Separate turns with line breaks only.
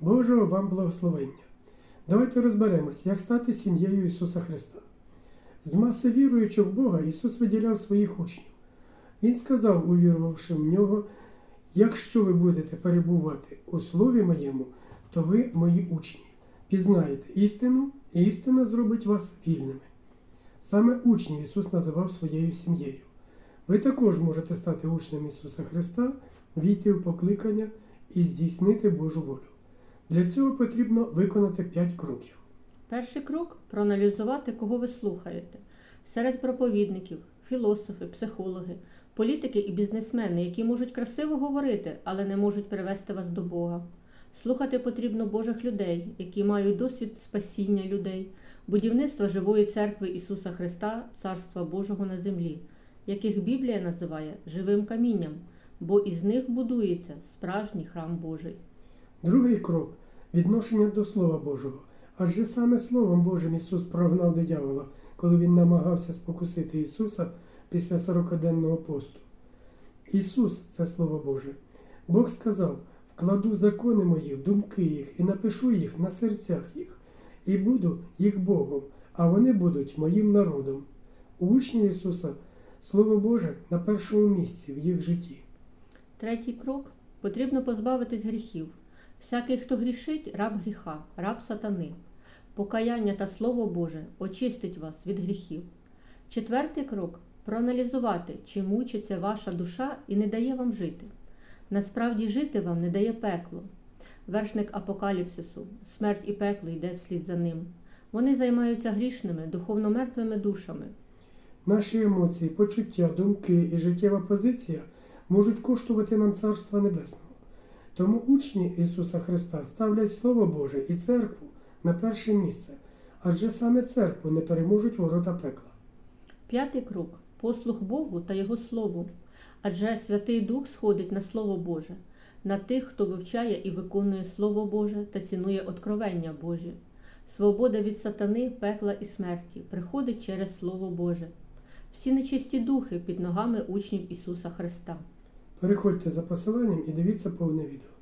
Божого вам благословення. Давайте розберемось, як стати сім'єю Ісуса Христа. З маси віруючих в Бога Ісус виділяв своїх учнів. Він сказав, увірувавши в нього, якщо ви будете перебувати у Слові моєму, то ви мої учні. Пізнаєте істину, і істина зробить вас вільними. Саме учнів Ісус називав своєю сім'єю. Ви також можете стати учнем Ісуса Христа, війти в покликання і здійснити Божу волю. Для цього потрібно виконати 5 кроків.
Перший крок проаналізувати, кого ви слухаєте. Серед проповідників, філософи, психологи, політики і бізнесмени, які можуть красиво говорити, але не можуть привести вас до Бога. Слухати потрібно Божих людей, які мають досвід спасіння людей, будівництва живої церкви Ісуса Христа, Царства Божого на землі, яких Біблія називає живим камінням, бо із них будується справжній храм Божий.
Другий крок відношення до Слова Божого. Адже саме Словом Божим Ісус прогнав диявола, коли Він намагався спокусити Ісуса після 40-денного посту. Ісус це Слово Боже. Бог сказав: вкладу закони мої в думки їх і напишу їх на серцях їх, і буду їх Богом, а вони будуть моїм народом. У учнів Ісуса Слово Боже на першому місці в їх житті.
Третій крок потрібно позбавитись гріхів. Всякий, хто грішить, раб гріха, раб сатани. Покаяння та Слово Боже очистить вас від гріхів. Четвертий крок проаналізувати, чи мучиться ваша душа і не дає вам жити. Насправді жити вам не дає пекло. Вершник апокаліпсису, смерть і пекло йде вслід за ним. Вони займаються грішними, духовно мертвими душами.
Наші емоції, почуття, думки і життєва позиція можуть коштувати нам Царства Небесного. Тому учні Ісуса Христа ставлять Слово Боже і церкву на перше місце, адже саме церкву не переможуть ворота пекла.
П'ятий крок послух Богу та Його Слову. Адже Святий Дух сходить на Слово Боже, на тих, хто вивчає і виконує Слово Боже та цінує откровення Божі. Свобода від сатани, пекла і смерті приходить через Слово Боже. Всі нечисті духи під ногами учнів Ісуса Христа.
Переходьте за посиланням і дивіться повне відео.